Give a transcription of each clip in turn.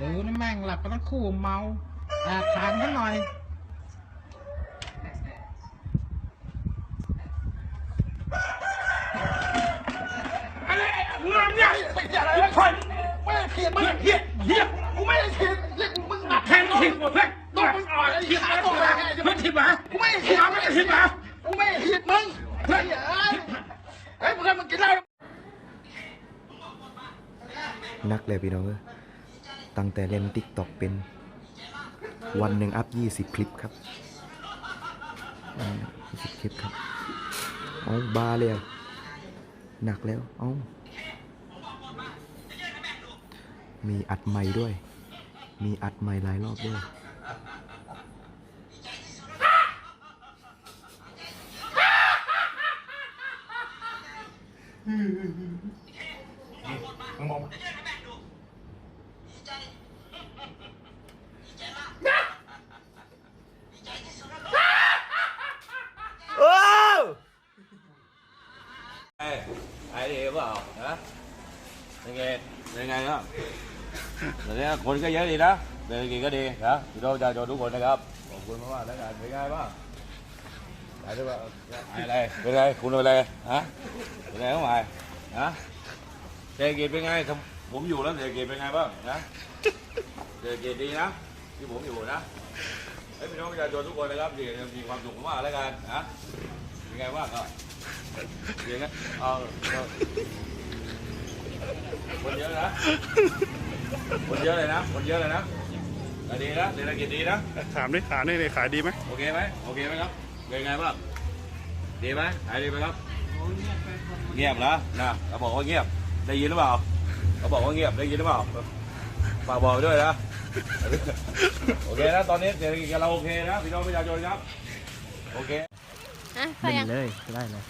ดูนี่แม่งหลับกันทั้งคู่เมาแอบทานกันหน่อยอะไรมึงทำเนี่ยไม่ใช่อะไรเลยคนไม่ได้เขียนมึงเขียนเขียกูไม่ได้เขียนเรียกมึงมาแทงมึงเฮ้ยต้องมึงอ่อนไอ้เขียนอะไรต้องมามึงผิดหมากูไม่ได้เขียนไม่ได้ผิดหมากูไม่ได้ผิดมึงเฮ้ยเอ้ยเฮ้ยมึงทำมึงกินเหล้า นักเลยพี่น้องเอ้ยตั้งแต่เล่นติ๊กต็อกเป็นวันหนึ่งอัพยี่สิบคลิปครับยี่สิบคลิปครับ เอาบาเลยหนักแล้ว เอามีอัดใหม่ด้วย มีอัดใหม่หลายรอบด้วยไอ้ไอ้ดีเปล่าฮะ ยังไงยังไงครับตอนนี้คนก็เยอะดีนะเศรษฐกิจก็ดีนะพี่น้องประชาชนทุกคนนะครับขอบคุณมากๆแล้วกันเป็นไงบ้างไอ้ด้วยว่าไอ้อะไรเป็นไงคุณเป็นอะไรฮะเป็นไงบ้างไงฮะเศรษฐกิจเป็นไงทำผมอยู่แล้วเศรษฐกิจเป็นไงบ้างนะเศรษฐกิจดีนะที่ผมอยู่นะให้พี่น้องประชาชนทุกคนนะครับที่มีความสุขมากๆแล้วกันนะเป็นไงบ้างก็อย่างนั้นเอาเอา คนเยอะนะ คนเยอะเลยนะ คนเยอะเลยนะแต่ดีนะเศรษฐกิจดีนะ ถามดิถามนี่เลยขายดีไหมโอเคไหมโอเคไหมครับ เป็นไงบ้าง ดีไหมขายดีไหมครับ เงียบนะนะเขาบอกว่าเงียบ ได้ยินหรือเปล่าเขาบอกว่าเงียบ ได้ยินหรือเปล่าฝากบอกไปด้วยนะ โอเคนะ ตอนนี้เศรษฐกิจเราโอเคนะ พี่น้องประชาชนครับ โอเคอะใส่ยังเลย ได้เลย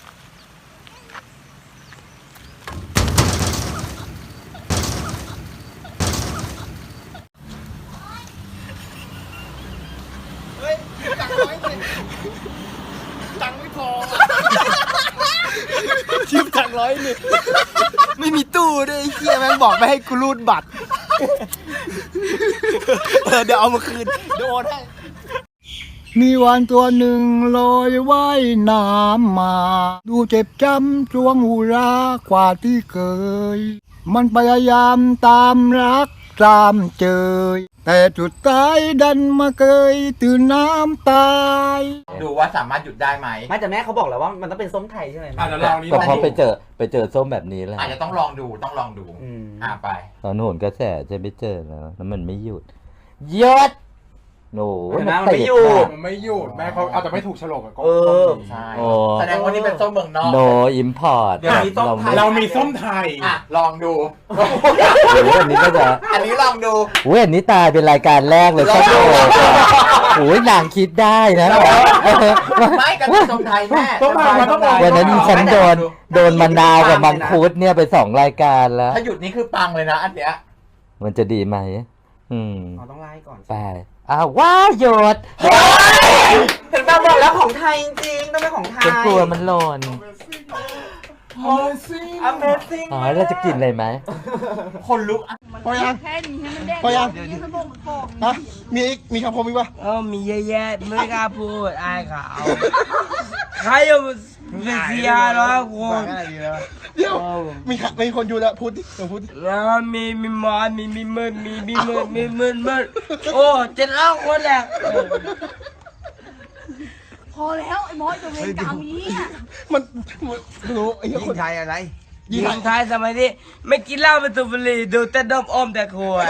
ตังค์ไม่พอชิปถังร้อยหนึ่งไม่มีตู้ด้วยไอ้เฮียแม่งบอกไม่ให้กูรูดบัตรเออเดี๋ยวเอามาคืนเดี๋ยวโอนให้ มีวานตัวหนึ่งลอยว่ายน้ำมา ดูเจ็บจำจวงหูรากว่าที่เคย มันพยายามตามรัก ตามเจยแต่จุดตายดันมาเกยตื่นน้ำตาย ดูว่าสามารถหยุดได้ไหมไม่แต่แม่เขาบอกแล้วว่ามันต้องเป็นส้มไทยใช่ไหมอะเดี๋ยวลองนี้ก็เพราะไปดูเจอไปเจอส้มแบบนี้แหละอาจจะต้องลองดูต้องลองดู อืม อะไป ตอนโหนกระแสจะไปเจอแล้วแล้วมันไม่หยุดหยุด โน้เห็นไหมมันไม่หยุดมันไม่หยุดแม่เขาอาจจะไม่ถูกฉลกกับกล้องเออ ใช่โอ้ แสดงว่านี่เป็นส้มเมืองนอก โนอิมพอร์ตเดี๋ยวนี้ส้มไทยเรามีส้มไทย อะลองดูโอ้ยอันนี้ก็จะอันนี้ลองดูโอ้ยอันนี้ตายเป็นรายการแรกเลยส้มโอโอ้ยนางคิดได้นะ ไม่กันเป็นส้มไทยแม่ส้มไทยมันต้องลอง วันนั้นฉันโดนโดนมะนาวกับมังคุดเนี่ยไปสองรายการแล้ว ถ้าหยุดนี่คือปังเลยนะอันเนี้ย มันจะดีไหม อืมเราต้องไล่ก่อนไปอ้าวว้าหยุดเห็นป่ะบอกแล้วของไทยจริงๆต้องเป็นของไทย ฉันกลัวมันหล่น Amazing อ๋อเราจะกินอะไรไหม คนลุกพอยัง แค่นี้ให้มันเด้งพอยัง เดี๋ยวนี้มันโบกมันโบกฮะมีอีก มีคำคมอีกปะเออมีเยอะแยะไม่กล้าพูดอายเขาใครจะเป็นเสียร้อยคน เดี๋ยวมีค่ะมีคนอยู่แล้วพูดดิลองพูดดิแล้วมีมีหมอนมีมีมืดมีมีมืดมีมืดมืดโอ้เจ็ดร้อยคนแหละพอแล้วไอ้หมอจะเวรกรรมนี้อะมันมันรู้ไอ้เหี้ยยิคงนไทยอะไรยิยิงงไทยสมัยนี้ไม่กินเหล้าเป็นตุบุหรีดูแต่ดมอมแต่ขวด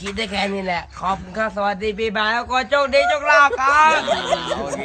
คิดได้แค่นี้แหละ ขอบคุณครับสวัสดีปีใหม่แล้วก็โชคดีโชคลาภครับโอเค